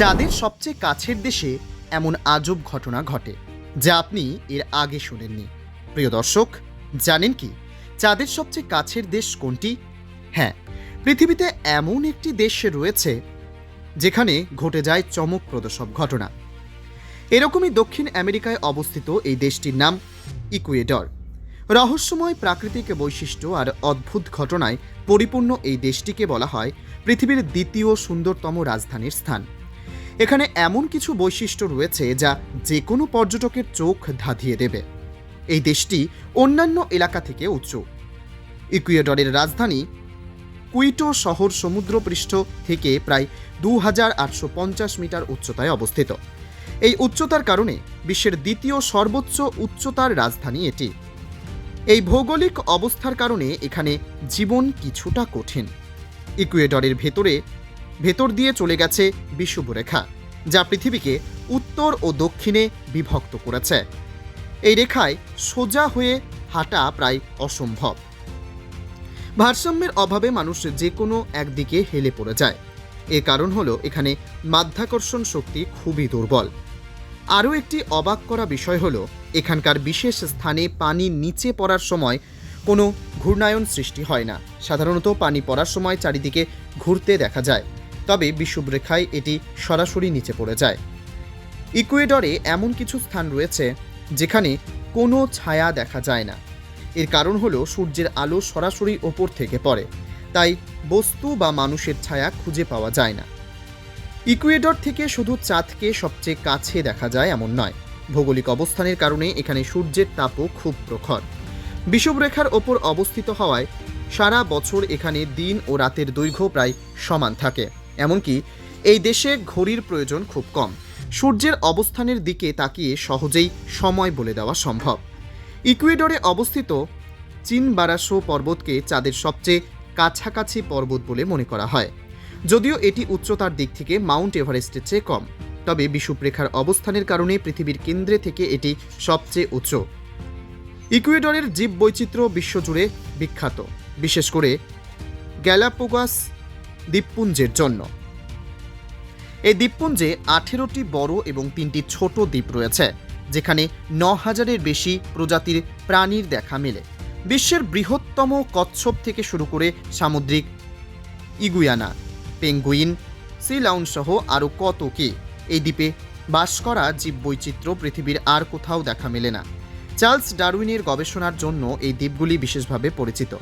চাঁদের সবচেয়ে কাছের দেশে এমন আজব ঘটনা ঘটে, যা আপনি এর আগে শুনেননি। প্রিয় দর্শক, জানেন কি? চাঁদের সবচেয়ে কাছের দেশ কোনটি? হ্যাঁ পৃথিবীতে এমন একটি দেশ রয়েছে, যেখানে ঘটে যায় চমকপ্রদ সব ঘটনা। এরকমই দক্ষিণ আমেরিকায় অবস্থিত এই দেশটির নাম ইকুয়েডর। রহস্যময় প্রাকৃতিক বৈশিষ্ট্য আর অদ্ভুত ঘটনায় পরিপূর্ণ এই দেশটিকে বলা হয় পৃথিবীর দ্বিতীয় সুন্দরতম রাজধানীর স্থান। এখানে এমন কিছু বৈশিষ্ট্য রয়েছে যা যে কোনো পর্যটকের চোখ ধাঁধিয়ে দেবে। এই দেশটি অন্যান্য এলাকা থেকে উচ্চ ইকুয়েডরের রাজধানী কুইটো শহর সমুদ্রপৃষ্ঠ থেকে প্রায় দু হাজার আটশো পঞ্চাশ মিটার উচ্চতায় অবস্থিত। এই উচ্চতার কারণে বিশ্বের দ্বিতীয় সর্বোচ্চ উচ্চতার রাজধানী এটি। এই ভৌগোলিক অবস্থার কারণে এখানে জীবন কিছুটা কঠিন। ইকুয়েডরের ভেতরে ভেতর দিয়ে চলে গেছে বিষুবরেখা যা পৃথিবীকে উত্তর ও দক্ষিণে বিভক্ত করেছে। এই রেখায় সোজা হয়ে হাঁটা প্রায় অসম্ভব। ভারসাম্যের অভাবে মানুষ যে কোনো একদিকে হেলে পড়ে যায়। এর কারণ হলো এখানে মাধ্যাকর্ষণ শক্তি খুবই দুর্বল। আরও একটি অবাক করা বিষয় হলো, এখানকার বিশেষ স্থানে পানি নিচে পড়ার সময় কোনো ঘূর্ণায়ন সৃষ্টি হয় না। সাধারণত পানি পড়ার সময় চারিদিকে ঘুরতে দেখা যায়। তবে বিষুবরেখায় এটি সরাসরি নিচে পড়ে যায়। ইকুয়েডরে এমন কিছু স্থান রয়েছে যেখানে কোনো ছায়া দেখা যায় না। এর কারণ হলো সূর্যের আলো সরাসরি ওপর থেকে পড়ে, তাই বস্তু বা মানুষের ছায়া খুঁজে পাওয়া যায় না। ইকুয়েডর থেকে শুধু চাঁদকে সবচেয়ে কাছে দেখা যায় এমন নয়। ভৌগোলিক অবস্থানের কারণে এখানে সূর্যের তাপও খুব প্রখর। বিষুবরেখার ওপর অবস্থিত হওয়ায় সারা বছর এখানে দিন ও রাতের দৈর্ঘ্য প্রায় সমান থাকে। এমনকি এই দেশে ঘড়ির প্রয়োজন খুব কম। সূর্যের অবস্থানের দিকে তাকিয়ে সহজেই সময় বলে দেওয়া সম্ভব। ইকুয়েডরে অবস্থিত চীন বারাসো পর্বতকে চাঁদের সবচেয়ে কাছাকাছি পর্বত বলে মনে করা হয়। যদিও এটি উচ্চতার দিক থেকে মাউন্ট এভারেস্টের চেয়ে কম। তবে বিষুবরেখার অবস্থানের কারণে পৃথিবীর কেন্দ্রে থেকে এটি সবচেয়ে উচ্চ। ইকুয়েডরের জীব বৈচিত্র্য বিশ্বজুড়ে বিখ্যাত। বিশেষ করে গ্যালাপোগাস দ্বীপপুঞ্জের জন্য। এই দ্বীপপুঞ্জে আঠেরোটি বড় এবং তিনটি ছোট দ্বীপ রয়েছে, যেখানে ন হাজারের বেশি প্রজাতির প্রাণীর দেখা মেলে। বিশ্বের বৃহত্তম কচ্ছপ থেকে শুরু করে সামুদ্রিক ইগুয়ানা, পেঙ্গুইন সি লাউন সহ আরও কত কি এই দ্বীপে বাস করা জীববৈচিত্র্য পৃথিবীর আর কোথাও দেখা মেলে না। চার্লস ডারউইনের গবেষণার জন্য এই দ্বীপগুলি বিশেষভাবে পরিচিত।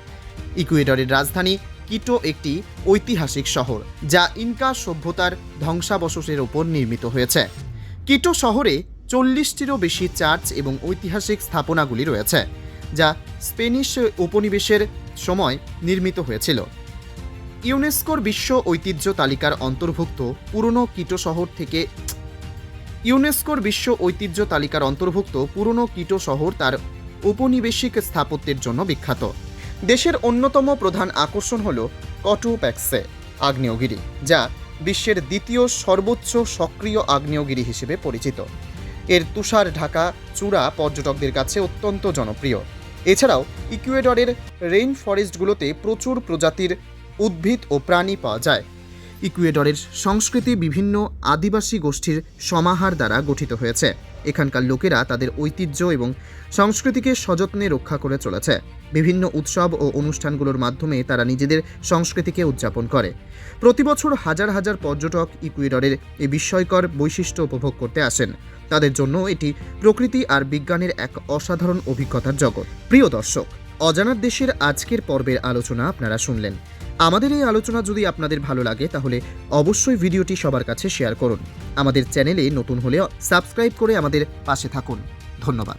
ইকুয়েডরের রাজধানী কিটো একটি ঐতিহাসিক শহর, যা ইনকা সভ্যতার ধ্বংসাবশেষের ওপর নির্মিত হয়েছে। কিটো শহরে চল্লিশটিরও বেশি চার্চ এবং ঐতিহাসিক স্থাপনাগুলি রয়েছে, যা স্পেনিশ উপনিবেশের সময় নির্মিত হয়েছিল। ইউনেস্কোর বিশ্ব ঐতিহ্য তালিকার অন্তর্ভুক্ত পুরনো কিটো শহর থেকে ইউনেস্কোর বিশ্ব ঐতিহ্য তালিকার অন্তর্ভুক্ত পুরনো কিটো শহর তার উপনিবেশিক স্থাপত্যের জন্য বিখ্যাত। দেশের অন্যতম প্রধান আকর্ষণ হল কটোপ্যাক্সে আগ্নেয়গিরি, যা বিশ্বের দ্বিতীয় সর্বোচ্চ সক্রিয় আগ্নেয়গিরি হিসেবে পরিচিত। এর তুষার ঢাকা চূড়া পর্যটকদের কাছে অত্যন্ত জনপ্রিয়। এছাড়াও ইকুয়েডরের রেইন ফরেস্টগুলোতে প্রচুর প্রজাতির উদ্ভিদ ও প্রাণী পাওয়া যায়। ইকুয়েডরের সংস্কৃতি বিভিন্ন আদিবাসী গোষ্ঠীর সমাহার দ্বারা গঠিত হয়েছে। এখানকার লোকেরা তাদের ঐতিহ্য এবং সংস্কৃতিকে সযত্নে রক্ষা করে চলেছে। বিভিন্ন উৎসব ও অনুষ্ঠানগুলোর মাধ্যমে তারা নিজেদের সংস্কৃতিকে উদযাপন করে। প্রতি বছর হাজার হাজার পর্যটক ইকুয়েডরের এই বিস্ময়কর বৈশিষ্ট্য উপভোগ করতে আসেন। তাদের জন্য এটি প্রকৃতি আর বিজ্ঞানের এক অসাধারণ অভিজ্ঞতার জগৎ। প্রিয় দর্শক অজানার দেশের আজকের পর্বের আলোচনা আপনারা শুনলেন। আমাদের এই আলোচনা যদি আপনাদের ভালো লাগে, তাহলে অবশ্যই ভিডিওটি সবার কাছে শেয়ার করুন। আমাদের চ্যানেলে নতুন হলে সাবস্ক্রাইব করে আমাদের পাশে থাকুন। ধন্যবাদ।